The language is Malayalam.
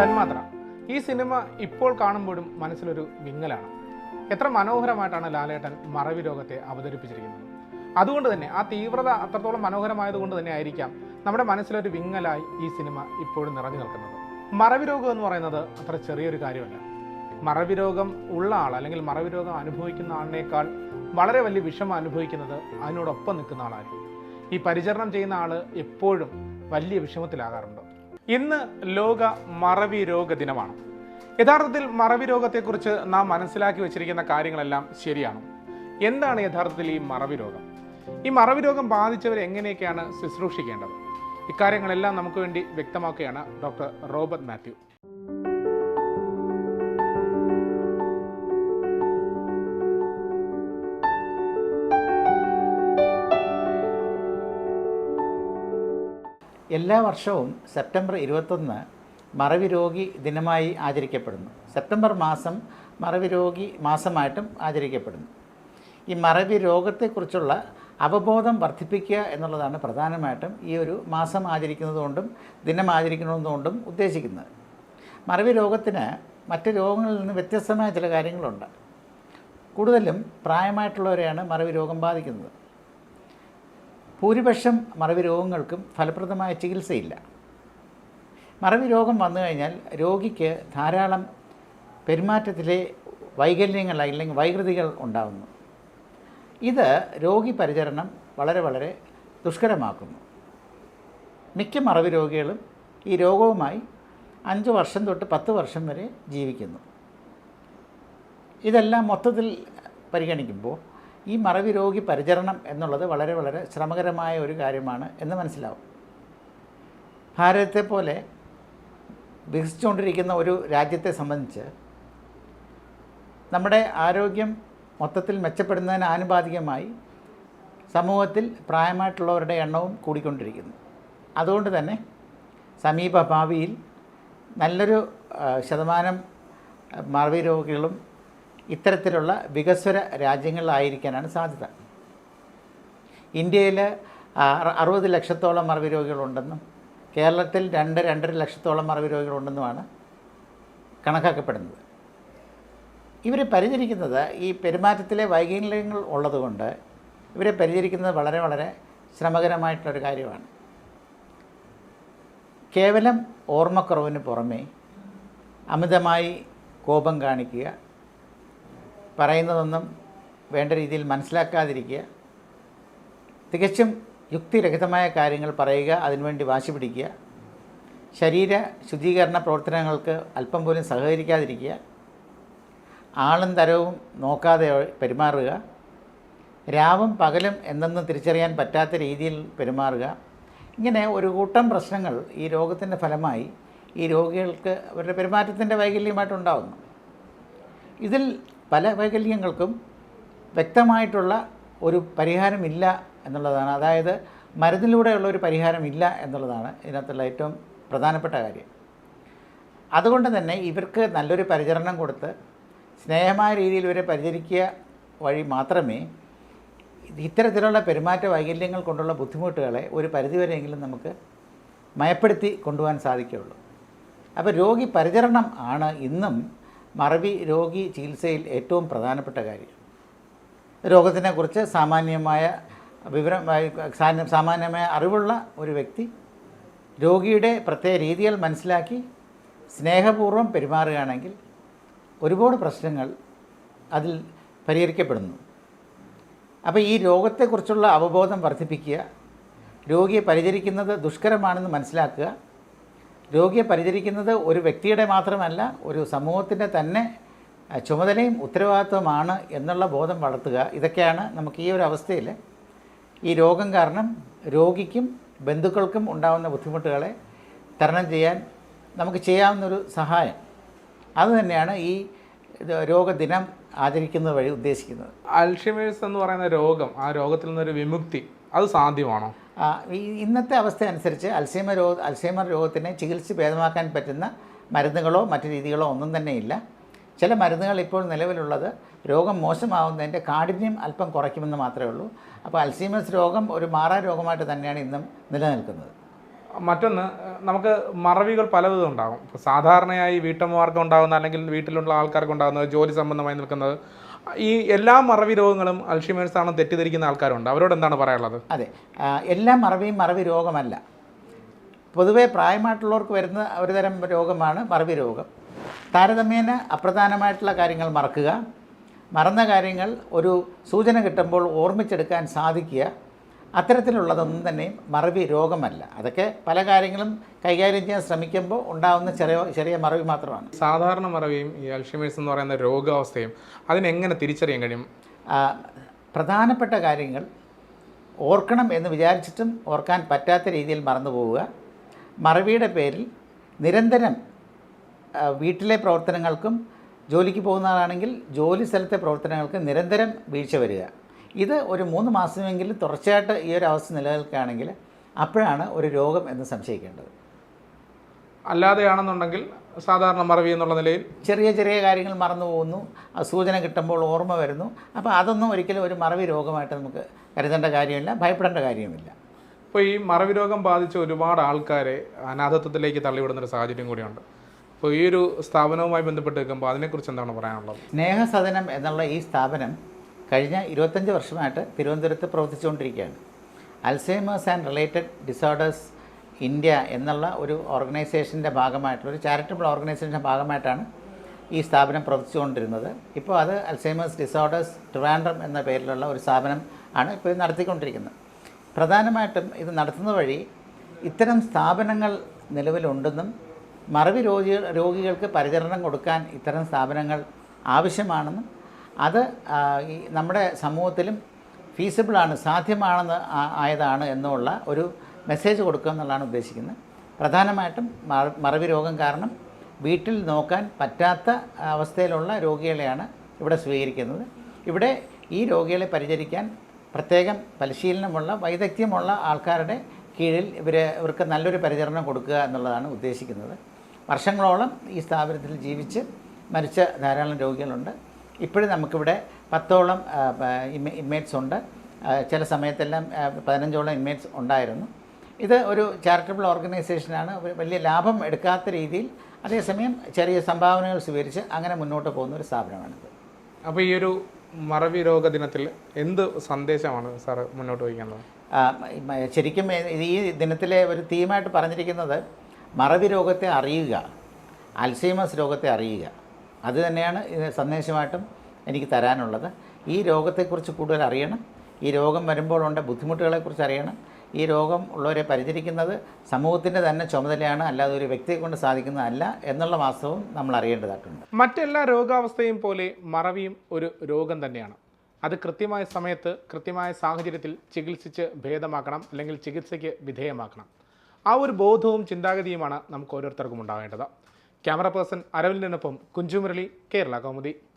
തന്മാത്ര ഈ സിനിമ ഇപ്പോൾ കാണുമ്പോഴും മനസ്സിലൊരു വിങ്ങലാണ്. എത്ര മനോഹരമായിട്ടാണ് ലാലേട്ടൻ മറവി രോഗത്തെ അവതരിപ്പിച്ചിരിക്കുന്നത്. അതുകൊണ്ട് തന്നെ ആ തീവ്രത അത്രത്തോളം മനോഹരമായതുകൊണ്ട് തന്നെ ആയിരിക്കാം നമ്മുടെ മനസ്സിലൊരു വിങ്ങലായി ഈ സിനിമ ഇപ്പോഴും നിറഞ്ഞു നിൽക്കുന്നത്. മറവി രോഗം എന്ന് പറയുന്നത് അത്ര ചെറിയൊരു കാര്യമല്ല. മറവി രോഗം ഉള്ള ആൾ അല്ലെങ്കിൽ മറവി രോഗം അനുഭവിക്കുന്ന ആളിനേക്കാൾ വളരെ വലിയ വിഷമം അനുഭവിക്കുന്നത് അതിനോടൊപ്പം നിൽക്കുന്ന ആളായിരിക്കും ഈ പരിചരണം ചെയ്യുന്ന ആൾ എപ്പോഴും വലിയ വിഷമത്തിലാകാറുണ്ട്. ഇന്ന് ലോക മറവി രോഗ ദിനമാണ്. യഥാർത്ഥത്തിൽ മറവി രോഗത്തെക്കുറിച്ച് നാം മനസ്സിലാക്കി വെച്ചിരിക്കുന്ന കാര്യങ്ങളെല്ലാം ശരിയാണ്. എന്താണ് യഥാർത്ഥത്തിൽ ഈ മറവി രോഗം? ഈ മറവി രോഗം ബാധിച്ചവരെ എങ്ങനെയൊക്കെയാണ് ശുശ്രൂഷിക്കേണ്ടത്? ഇക്കാര്യങ്ങളെല്ലാം നമുക്ക് വേണ്ടി വ്യക്തമാക്കുകയാണ് ഡോക്ടർ റോബർട്ട് മാത്യു. എല്ലാ വർഷവും സെപ്റ്റംബർ ഇരുപത്തൊന്ന് മറവി രോഗി ദിനമായി ആചരിക്കപ്പെടുന്നു. സെപ്റ്റംബർ മാസം മറവി രോഗി മാസമായിട്ടും ആചരിക്കപ്പെടുന്നു. ഈ മറവി രോഗത്തെക്കുറിച്ചുള്ള അവബോധം വർദ്ധിപ്പിക്കുക എന്നുള്ളതാണ് പ്രധാനമായിട്ടും ഈ ഒരു മാസം ആചരിക്കുന്നതുകൊണ്ടും ദിനം ആചരിക്കുന്നതുകൊണ്ടും ഉദ്ദേശിക്കുന്നത്. മറവി രോഗത്തിന് മറ്റ് രോഗങ്ങളിൽ നിന്ന് വ്യത്യസ്തമായ ചില കാര്യങ്ങളുണ്ട്. കൂടുതലും പ്രായമായിട്ടുള്ളവരെയാണ് മറവി രോഗം ബാധിക്കുന്നത്. ഭൂരിപക്ഷം മറവി രോഗങ്ങൾക്കും ഫലപ്രദമായ ചികിത്സയില്ല. മറവി രോഗം വന്നു കഴിഞ്ഞാൽ രോഗിക്ക് ധാരാളം പെരുമാറ്റത്തിലെ വൈകല്യങ്ങൾ അല്ലെങ്കിൽ വൈകൃതികൾ ഉണ്ടാകുന്നു ഇത് രോഗി പരിചരണം വളരെ വളരെ ദുഷ്കരമാക്കുന്നു. മിക്ക മറവി രോഗികളും ഈ രോഗവുമായി അഞ്ച് വർഷം തൊട്ട് പത്ത് വർഷം വരെ ജീവിക്കുന്നു. ഇതെല്ലാം മൊത്തത്തിൽ പരിഗണിക്കുമ്പോൾ ഈ മറവി രോഗി പരിചരണം എന്നുള്ളത് വളരെ വളരെ ശ്രമകരമായ ഒരു കാര്യമാണ് എന്ന് മനസ്സിലാവും. ഭാരതത്തെ പോലെ വികസിച്ചുകൊണ്ടിരിക്കുന്ന ഒരു രാജ്യത്തെ സംബന്ധിച്ച് നമ്മുടെ ആരോഗ്യം മൊത്തത്തിൽ മെച്ചപ്പെടുന്നതിന് ആനുപാതികമായി സമൂഹത്തിൽ പ്രായമായിട്ടുള്ളവരുടെ എണ്ണവും കൂടിക്കൊണ്ടിരിക്കുന്നു. അതുകൊണ്ട് തന്നെ സമീപ ഭാവിയിൽ നല്ലൊരു ശതമാനം മറവി രോഗികളും ഇത്തരത്തിലുള്ള വികസ്വര രാജ്യങ്ങളിലായിരിക്കാനാണ് സാധ്യത. ഇന്ത്യയിൽ അറുപത് ലക്ഷത്തോളം മറവി രോഗികളുണ്ടെന്നും കേരളത്തിൽ രണ്ട് രണ്ടര ലക്ഷത്തോളം മറവി രോഗികളുണ്ടെന്നുമാണ് കണക്കാക്കപ്പെടുന്നത്. ഇവരെ പരിചരിക്കുന്നത് ഈ പെരുമാറ്റത്തിലെ വൈകല്യങ്ങൾ ഉള്ളതുകൊണ്ട് ഇവരെ പരിചരിക്കുന്നത് വളരെ വളരെ ശ്രമകരമായിട്ടുള്ളൊരു കാര്യമാണ്. കേവലം ഓർമ്മക്കുറവിന് പുറമേ അമിതമായി കോപം കാണിക്കുക പറയുന്നതൊന്നും വേണ്ട രീതിയിൽ മനസ്സിലാക്കാതിരിക്കുക. തികച്ചും യുക്തിരഹിതമായ കാര്യങ്ങൾ പറയുക അതിനുവേണ്ടി വാശി പിടിക്കുക. ശരീര ശുദ്ധീകരണ പ്രവർത്തനങ്ങൾക്ക് അല്പം പോലും സഹകരിക്കാതിരിക്കുക. ആളും തരവും നോക്കാതെ പെരുമാറുക. രാവും പകലും എന്തെന്ന് തിരിച്ചറിയാൻ പറ്റാത്ത രീതിയിൽ പെരുമാറുക. ഇങ്ങനെ ഒരു കൂട്ടം പ്രശ്നങ്ങൾ ഈ രോഗത്തിന്റെ ഫലമായി ഈ രോഗികൾക്ക് അവരുടെ പെരുമാറ്റത്തിന്റെ വൈകല്യമായിട്ടുണ്ടാകുന്നു ഇതിൽ പല വൈകല്യങ്ങൾക്കും വ്യക്തമായിട്ടുള്ള ഒരു പരിഹാരമില്ല എന്നുള്ളതാണ്. അതായത് മരുന്നിലൂടെയുള്ള ഒരു പരിഹാരമില്ല എന്നുള്ളതാണ് ഇതിനകത്തുള്ള ഏറ്റവും പ്രധാനപ്പെട്ട കാര്യം. അതുകൊണ്ട് തന്നെ ഇവർക്ക് നല്ലൊരു പരിചരണം കൊടുത്ത് സ്നേഹമായ രീതിയിൽ ഇവരെ പരിചരിക്കുക വഴി മാത്രമേ ഇത്തരത്തിലുള്ള പെരുമാറ്റ വൈകല്യങ്ങൾ കൊണ്ടുള്ള ബുദ്ധിമുട്ടുകളെ ഒരു പരിധിവരെയെങ്കിലും നമുക്ക് മയപ്പെടുത്തി കൊണ്ടുപോകാൻ സാധിക്കുകയുള്ളൂ. അപ്പോൾ രോഗി പരിചരണം ആണ് ഇന്നും മറവി രോഗി ചികിത്സയിൽ ഏറ്റവും പ്രധാനപ്പെട്ട കാര്യം. രോഗത്തിനെക്കുറിച്ച് സാമാന്യമായ വിവരം സാമാന്യമായ അറിവുള്ള ഒരു വ്യക്തി രോഗിയുടെ പ്രത്യേക രീതികൾ മനസ്സിലാക്കി സ്നേഹപൂർവം പെരുമാറുകയാണെങ്കിൽ ഒരുപാട് പ്രശ്നങ്ങൾ അതിൽ പരിഹരിക്കപ്പെടുന്നു. അപ്പോൾ ഈ രോഗത്തെക്കുറിച്ചുള്ള അവബോധം വർദ്ധിപ്പിക്കുക രോഗിയെ പരിചരിക്കുന്നത് ദുഷ്കരമാണെന്ന് മനസ്സിലാക്കുക രോഗിയെ പരിചരിക്കുന്നത് ഒരു വ്യക്തിയുടെ മാത്രമല്ല ഒരു സമൂഹത്തിന്റെ തന്നെ ചുമതലയും ഉത്തരവാദിത്വമാണ് എന്നുള്ള ബോധം വളർത്തുക. ഇതൊക്കെയാണ് നമുക്ക് ഈ ഒരു അവസ്ഥയിൽ ഈ രോഗം കാരണം രോഗിക്കും ബന്ധുക്കൾക്കും ഉണ്ടാകുന്ന ബുദ്ധിമുട്ടുകളെ തരണം ചെയ്യാൻ നമുക്ക് ചെയ്യാവുന്നൊരു സഹായം. അതുതന്നെയാണ് ഈ രോഗദിനം ആചരിക്കുന്നത് വഴി ഉദ്ദേശിക്കുന്നത്. അൽഷിമേഴ്സ് എന്ന് പറയുന്ന രോഗം ആ രോഗത്തിൽ നിന്നൊരു വിമുക്തി അത് സാധ്യമാണോ? ഇന്നത്തെ അവസ്ഥ അനുസരിച്ച് അൽസൈമർ രോഗ അൽസൈമർ രോഗത്തിനെ ചികിത്സ ഭേദമാക്കാൻ പറ്റുന്ന മരുന്നുകളോ മറ്റു രീതികളോ ഒന്നും തന്നെ ഇല്ല. ചില മരുന്നുകൾ ഇപ്പോൾ നിലവിലുള്ളത് രോഗം മോശമാവുന്നതിന്റെ കാഠിന്യം അല്പം കുറയ്ക്കുമെന്ന് മാത്രമേ ഉള്ളൂ. അപ്പോൾ അൽസീമസ് രോഗം ഒരു മാറാ രോഗമായിട്ട് തന്നെയാണ് ഇന്നും നിലനിൽക്കുന്നത്. മറ്റൊന്ന് നമുക്ക് മറവികൾ പലവിധം ഉണ്ടാകും. സാധാരണയായി വീട്ടമ്മമാർക്ക് ഉണ്ടാകുന്ന അല്ലെങ്കിൽ വീട്ടിലുള്ള ആൾക്കാർക്ക് ഉണ്ടാകുന്നത് ജോലി സംബന്ധമായി നിൽക്കുന്നത് ഈ എല്ലാ മറവി രോഗങ്ങളും അൽഷിമേഴ്സ് ആണ് തെറ്റിദ്ധരിക്കുന്ന ആൾക്കാരുണ്ട്. അവരോട് എന്താണ് പറയാനുള്ളത്? അതെ. എല്ലാ മറവിയും മറവി രോഗമല്ല പൊതുവേ പ്രായമായിട്ടുള്ളവർക്ക് വരുന്ന ഒരു തരം രോഗമാണ് മറവി രോഗം താരതമ്യേന അപ്രധാനമായിട്ടുള്ള കാര്യങ്ങൾ മറക്കുക. മറന്ന കാര്യങ്ങൾ ഒരു സൂചന കിട്ടുമ്പോൾ ഓർമ്മിച്ചെടുക്കാൻ സാധിക്കുക. അത്തരത്തിലുള്ളതൊന്നും തന്നെ മറവി രോഗമല്ല. അതൊക്കെ പല കാര്യങ്ങളും കൈകാര്യം ചെയ്യാൻ ശ്രമിക്കുമ്പോൾ ഉണ്ടാകുന്ന ചെറിയ ചെറിയ മറവി മാത്രമാണ്. സാധാരണ മറവിയും ഈ അൽഷിമേഴ്സ് എന്ന് പറയുന്ന രോഗാവസ്ഥയും അതിനെങ്ങനെ തിരിച്ചറിയാൻ കഴിയും? പ്രധാനപ്പെട്ട കാര്യങ്ങൾ ഓർക്കണം എന്ന് വിചാരിച്ചിട്ടും ഓർക്കാൻ പറ്റാത്ത രീതിയിൽ മറന്നു പോവുക. മറവിയുടെ പേരിൽ നിരന്തരം വീട്ടിലെ പ്രവർത്തനങ്ങൾക്കും ജോലിക്ക് പോകുന്നതാണെങ്കിൽ ജോലി സ്ഥലത്തെ പ്രവർത്തനങ്ങൾക്ക് നിരന്തരം വീഴ്ച വരിക. ഇത് ഒരു മൂന്ന് മാസമെങ്കിലും തുടർച്ചയായിട്ട് ഈ ഒരു അവസ്ഥ നിലനിൽക്കുകയാണെങ്കിൽ അപ്പോഴാണ് ഒരു രോഗം എന്ന് സംശയിക്കേണ്ടത്. അല്ലാതെയാണെന്നുണ്ടെങ്കിൽ സാധാരണ മറവി എന്നുള്ള നിലയിൽ ചെറിയ ചെറിയ കാര്യങ്ങൾ മറന്നു പോകുന്നു. സൂചന കിട്ടുമ്പോൾ ഓർമ്മ വരുന്നു. അപ്പോൾ അതൊന്നും ഒരിക്കലും ഒരു മറവി രോഗമായിട്ട് നമുക്ക് കരുതേണ്ട കാര്യമില്ല ഭയപ്പെടേണ്ട കാര്യമില്ല ഇപ്പോൾ ഈ മറവി രോഗം ബാധിച്ച ഒരുപാട് ആൾക്കാരെ അനാഥത്വത്തിലേക്ക് തള്ളിവിടുന്ന ഒരു സാഹചര്യം കൂടിയുണ്ട്. അപ്പോൾ ഈ ഒരു സ്ഥാപനവുമായി ബന്ധപ്പെട്ട് നിൽക്കുമ്പോൾ അതിനെക്കുറിച്ച് എന്താണ് പറയാനുള്ളത്? സ്നേഹസദനം എന്നുള്ള ഈ സ്ഥാപനം കഴിഞ്ഞ ഇരുപത്തഞ്ച് വർഷമായിട്ട് തിരുവനന്തപുരത്ത് പ്രവർത്തിച്ചുകൊണ്ടിരിക്കുകയാണ്. Alzheimer's and related disorders India എന്നുള്ള ഒരു ഓർഗനൈസേഷന്റെ ഭാഗമായിട്ടുള്ള ഒരു ചാരിറ്റബിൾ ഓർഗനൈസേഷന്റെ ഭാഗമായിട്ടാണ് ഈ സ്ഥാപനം പ്രവർത്തിച്ചുകൊണ്ടിരുന്നത്. ഇപ്പോൾ അത് അൽസൈമേഴ്സ് ഡിസോർഡേഴ്സ് ട്രിവാൻഡ്രം എന്ന പേരിലുള്ള ഒരു സ്ഥാപനം ആണ് ഇപ്പോൾ നടത്തിക്കൊണ്ടിരിക്കുന്നത്. പ്രധാനമായിട്ടും ഇത് നടത്തുന്ന വഴി ഇത്തരം സ്ഥാപനങ്ങൾ നിലവിലുണ്ടെന്നും മറവി രോഗികൾ രോഗികൾക്ക് പരിചരണം കൊടുക്കാൻ ഇത്തരം സ്ഥാപനങ്ങൾ ആവശ്യമാണെന്നും അത് ഈ നമ്മുടെ സമൂഹത്തിലും ഫീസിബിളാണ് സാധ്യമാണെന്ന് ആയതാണ് എന്നുള്ള ഒരു മെസ്സേജ് കൊടുക്കുക എന്നുള്ളതാണ് ഉദ്ദേശിക്കുന്നത്. പ്രധാനമായിട്ടും മറ- മറവി രോഗം കാരണം വീട്ടിൽ നോക്കാൻ പറ്റാത്ത അവസ്ഥയിലുള്ള രോഗികളെയാണ് ഇവിടെ സ്വീകരിക്കുന്നത്. ഇവിടെ ഈ രോഗികളെ പരിചരിക്കാൻ പ്രത്യേകം പരിശീലനമുള്ള വൈദഗ്ധ്യമുള്ള ആൾക്കാരുടെ കീഴിൽ ഇവർ ഇവർക്ക് നല്ലൊരു പരിചരണം കൊടുക്കുക എന്നുള്ളതാണ് ഉദ്ദേശിക്കുന്നത്. വർഷങ്ങളോളം ഈ സ്ഥാപനത്തിൽ ജീവിച്ച് മരിച്ച ധാരാളം രോഗികളുണ്ട്. ഇപ്പോഴും നമുക്കിവിടെ പത്തോളം ഇൻമേറ്റ്സ് ഉണ്ട്. ചില സമയത്തെല്ലാം പതിനഞ്ചോളം ഇൻമേറ്റ്സ് ഉണ്ടായിരുന്നു. ഇത് ഒരു ചാരിറ്റബിൾ ഓർഗനൈസേഷനാണ് വലിയ ലാഭം എടുക്കാത്ത രീതിയിൽ അതേസമയം ചെറിയ സംഭാവനകൾ സ്വീകരിച്ച് അങ്ങനെ മുന്നോട്ട് പോകുന്ന ഒരു സ്ഥാപനമാണിത്. അപ്പോൾ ഈ ഒരു മറവി രോഗ ദിനത്തിൽ എന്ത് സന്ദേശമാണ് സാർ മുന്നോട്ട് വയ്ക്കുന്നത്? ശരിക്കും ഈ ദിനത്തിലെ ഒരു തീമായിട്ട് പറഞ്ഞിരിക്കുന്നത് മറവി രോഗത്തെ അറിയുക അൽസൈമസ് രോഗത്തെ അറിയുക. അത് തന്നെയാണ് സന്ദേശമായിട്ടും എനിക്ക് തരാനുള്ളത്. ഈ രോഗത്തെക്കുറിച്ച് കൂടുതൽ അറിയണം. ഈ രോഗം വരുമ്പോഴുണ്ട് ബുദ്ധിമുട്ടുകളെക്കുറിച്ച് അറിയണം. ഈ രോഗം ഉള്ളവരെ പരിചരിക്കുന്നത് സമൂഹത്തിന്റെ തന്നെ ചുമതലയാണ് അല്ലാതെ ഒരു വ്യക്തിയെ കൊണ്ട് സാധിക്കുന്നതല്ല എന്നുള്ള വാസ്തവം നമ്മൾ അറിയേണ്ടതായിട്ടുണ്ട്. മറ്റെല്ലാ രോഗാവസ്ഥയും പോലെ മറവിയും ഒരു രോഗം തന്നെയാണ്. അത് കൃത്യമായ സമയത്ത് കൃത്യമായ സാഹചര്യത്തിൽ ചികിത്സിച്ച് ഭേദമാക്കണം അല്ലെങ്കിൽ ചികിത്സയ്ക്ക് വിധേയമാക്കണം. ആ ഒരു ബോധവും ചിന്താഗതിയുമാണ് നമുക്ക് ഓരോരുത്തർക്കും ഉണ്ടാകേണ്ടത് ക്യാമറ പേഴ്സൺ അരവിന്ദിനൊപ്പം കുഞ്ചുമുരളി കേരള കൗമുദി.